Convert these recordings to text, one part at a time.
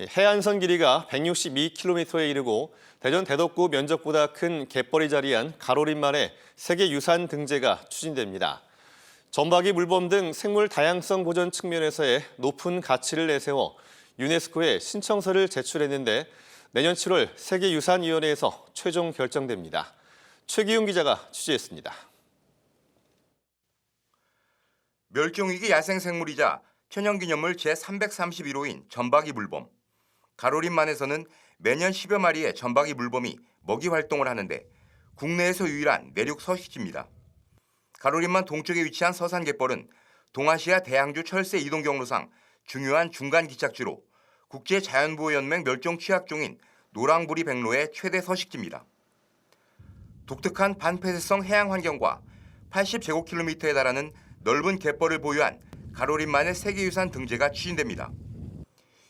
해안선 길이가 162km에 이르고 대전 대덕구 면적보다 큰 갯벌이 자리한 가로림만의 세계 유산 등재가 추진됩니다. 전박이 물범 등 생물 다양성 보전 측면에서의 높은 가치를 내세워 유네스코에 신청서를 제출했는데 내년 7월 세계유산위원회에서 최종 결정됩니다. 최기훈 기자가 취재했습니다. 멸종위기 야생생물이자 천연기념물 제331호인 전박이 물범. 가로림만에서는 매년 10여 마리의 전박이 물범이 먹이 활동을 하는데 국내에서 유일한 내륙 서식지입니다. 가로림만 동쪽에 위치한 서산갯벌은 동아시아 대양주 철새 이동 경로상 중요한 중간 기착지로 국제자연보호연맹 멸종 취약종인 노랑부리 백로의 최대 서식지입니다. 독특한 반폐쇄성 해양 환경과 80제곱킬로미터에 달하는 넓은 갯벌을 보유한 가로림만의 세계유산 등재가 추진됩니다.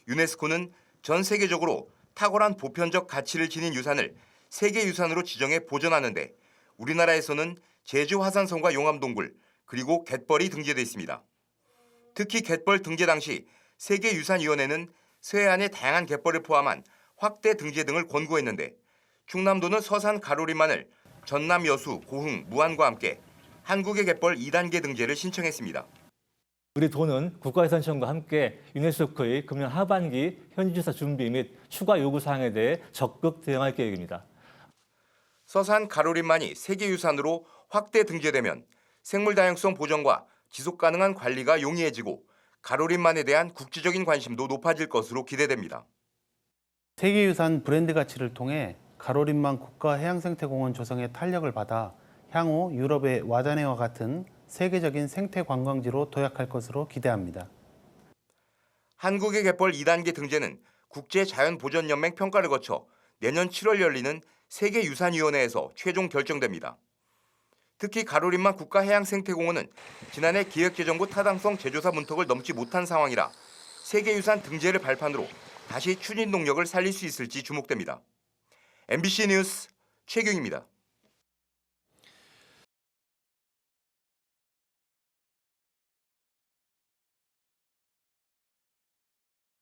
유네스코는 전 세계적으로 탁월한 보편적 가치를 지닌 유산을 세계유산으로 지정해 보존하는데 우리나라에서는 제주 화산성과 용암동굴 그리고 갯벌이 등재돼 있습니다. 특히 갯벌 등재 당시 세계유산위원회는 서해안의 다양한 갯벌을 포함한 확대 등재 등을 권고했는데 충남도는 서산 가로림만을 전남 여수, 고흥, 무안과 함께 한국의 갯벌 2단계 등재를 신청했습니다. 우리 도는 국가유산청과 함께 유네스코의 금년 하반기 현지조사 준비 및 추가 요구 사항에 대해 적극 대응할 계획입니다. 서산 가로림만이 세계유산으로 확대 등재되면 생물 다양성 보존과 지속 가능한 관리가 용이해지고 가로림만에 대한 국제적인 관심도 높아질 것으로 기대됩니다. 세계유산 브랜드 가치를 통해 가로림만 국가해양생태공원 조성에 탄력을 받아 향후 유럽의 와자네와 같은 세계적인 생태 관광지로 도약할 것으로 기대합니다. 한국의 갯벌 2단계 등재는 국제자연보전연맹 평가를 거쳐 내년 7월 열리는 세계유산위원회에서 최종 결정됩니다. 특히 가로림만 국가해양생태공원은 지난해 기획재정부 타당성 재조사 문턱을 넘지 못한 상황이라 세계유산 등재를 발판으로 다시 추진 동력을 살릴 수 있을지 주목됩니다. MBC 뉴스 최경입니다.